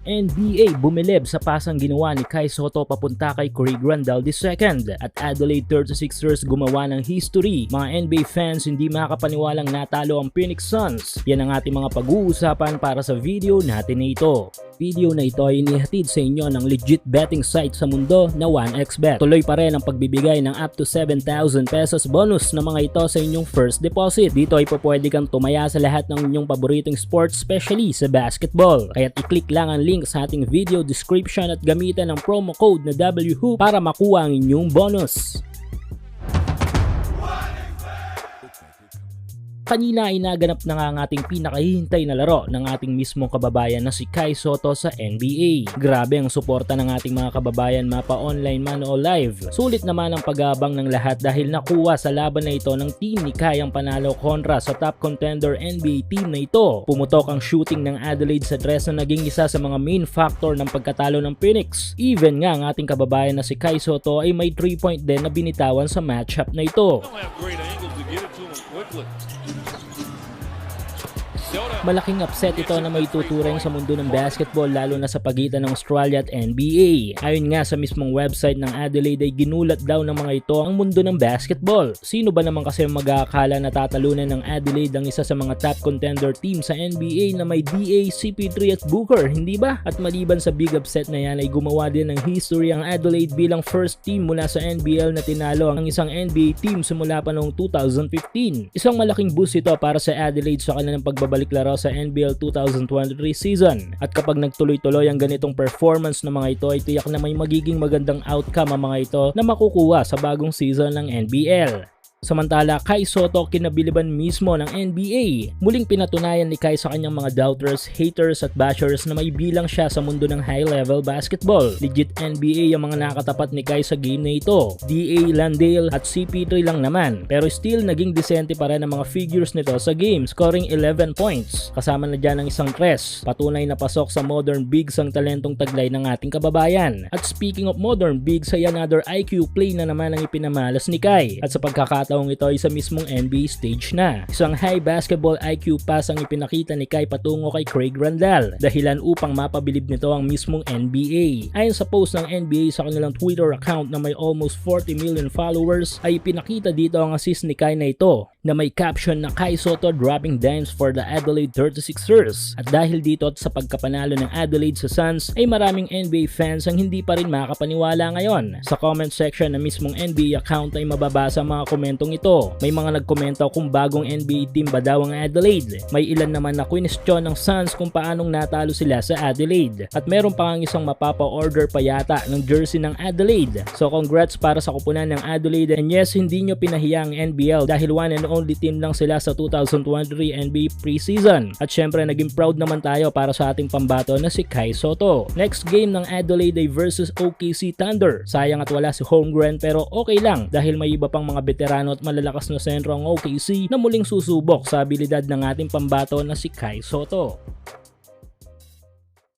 NBA bumilib sa pasang ginawa ni Kai Soto papunta kay Craig Randall II at Adelaide 36ers gumawa ng history. Mga NBA fans hindi makapaniwalang natalo ang Phoenix Suns. Yan ang ating mga pag-uusapan para sa video natin na ito. Video na ito ay inihatid sa inyo ng legit betting site sa mundo na 1xBet. Tuloy pa rin ang pagbibigay ng up to 7,000 pesos bonus na mga ito sa inyong first deposit. Dito ay pwede kang tumaya sa lahat ng inyong paboritong sports, especially sa basketball. Kaya't i-click lang ang link sa ating video description at gamitan ng promo code na WHOOP para makuha ang inyong bonus. Kanina ay naganap na nga ang ating pinakahihintay na laro ng ating mismong kababayan na si Kai Soto sa NBA. Grabe ang suporta ng ating mga kababayan mapa online man o live. Sulit naman ang pag-abang ng lahat dahil nakuha sa laban na ito ng team ni Kai ang panalo kontra sa top contender NBA team na ito. Pumutok ang shooting ng Adelaide sa dress na naging isa sa mga main factor ng pagkatalo ng Phoenix. Even nga ang ating kababayan na si Kai Soto ay may 3 point din na binitawan sa matchup na ito. Wicklet. Malaking upset ito na may tuturing sa mundo ng basketball lalo na sa pagitan ng Australia at NBA. Ayon nga sa mismong website ng Adelaide ay ginulat daw ng mga ito ang mundo ng basketball. Sino ba naman kasi mag-aakala na tatalunan ng Adelaide ang isa sa mga top contender team sa NBA na may DA, CP3 at Booker, hindi ba? At maliban sa big upset na yan ay gumawa din ng history ang Adelaide bilang first team mula sa NBL na tinalo ang isang NBA team simula pa noong 2015. Isang malaking boost ito para sa Adelaide sa kanilang pagbabalik laro sa NBL 2023 season. At kapag nagtuloy-tuloy ang ganitong performance ng mga ito ay tiyak na may magiging magandang outcome ang mga ito na makukuha sa bagong season ng NBL. Samantala, Kai Soto kinabiliban mismo ng NBA. Muling pinatunayan ni Kai sa kanyang mga doubters, haters at bashers na may bilang siya sa mundo ng high-level basketball. Legit NBA ang mga nakatapat ni Kai sa game na ito. DA, Landale at CP3 lang naman. Pero still naging disente pa rin ang mga figures nito sa game, scoring 11 points. Kasama na dyan ang isang tres. Patunay na pasok sa modern bigs ang talentong taglay ng ating kababayan. At speaking of modern bigs, ay another IQ play na naman ang ipinamalas ni Kai. At sa pagkakataon taong ito ay sa mismong NBA stage na. Isang high basketball IQ pass ang ipinakita ni Kai patungo kay Craig Randall, dahilan upang mapabilib nito ang mismong NBA. Ayon sa post ng NBA sa kanilang Twitter account na may almost 40 million followers, ay ipinakita dito ang assist ni Kai na ito na may caption na Kai Soto dropping dimes for the Adelaide 36ers. At dahil dito at sa pagkapanalo ng Adelaide sa Suns ay maraming NBA fans ang hindi pa rin makapaniwala ngayon. Sa comment section ng mismong NBA account ay mababasa mga komentong ito. May mga nagkomento kung bagong NBA team ba daw ang Adelaide. May ilan naman na question ng Suns kung paanong natalo sila sa Adelaide. At meron pa ang isang mapapa-order pa yata ng jersey ng Adelaide. So congrats para sa kupunan ng Adelaide and yes, hindi nyo pinahiya ang NBL dahil one and only team lang sila sa 2023 NBA preseason. At syempre naging proud naman tayo para sa ating pambato na si Kai Soto. Next game ng Adelaide versus OKC Thunder. Sayang at wala si Holmgren pero okay lang dahil may iba pang mga veterano at malalakas na sentro ang OKC na muling susubok sa abilidad ng ating pambato na si Kai Soto.